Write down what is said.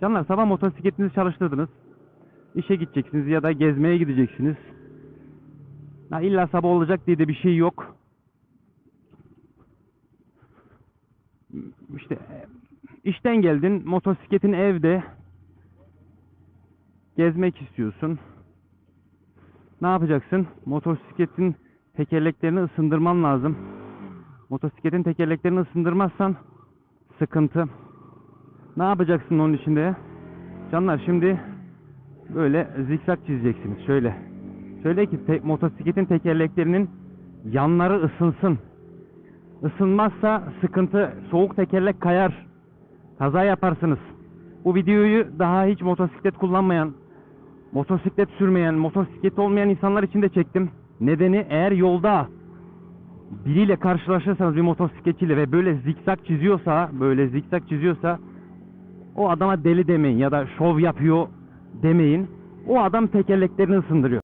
Canlar sabah motosikletinizi çalıştırdınız. İşe gideceksiniz ya da gezmeye gideceksiniz. Ha, illa sabah olacak diye de bir şey yok. İşte işten geldin, motosikletin evde. Gezmek istiyorsun. Ne yapacaksın? Motosikletin tekerleklerini ısındırman lazım. Motosikletin tekerleklerini ısındırmazsan sıkıntı. Ne yapacaksın onun içinde? Canlar şimdi böyle zikzak çizeceksiniz. Şöyle. Şöyle ki te- motosikletin tekerleklerinin yanları ısınsın. Isınmazsa sıkıntı. Soğuk tekerlek kayar. Kaza yaparsınız. Bu videoyu daha hiç motosiklet kullanmayan, motosiklet sürmeyen, motosiklet olmayan insanlar için de çektim. Nedeni eğer yolda biriyle karşılaşırsanız bir motosikletçiyle ve böyle zikzak çiziyorsa, böyle zikzak çiziyorsa o adama deli demeyin ya da şov yapıyor demeyin. O adam tekerleklerini ısındırıyor.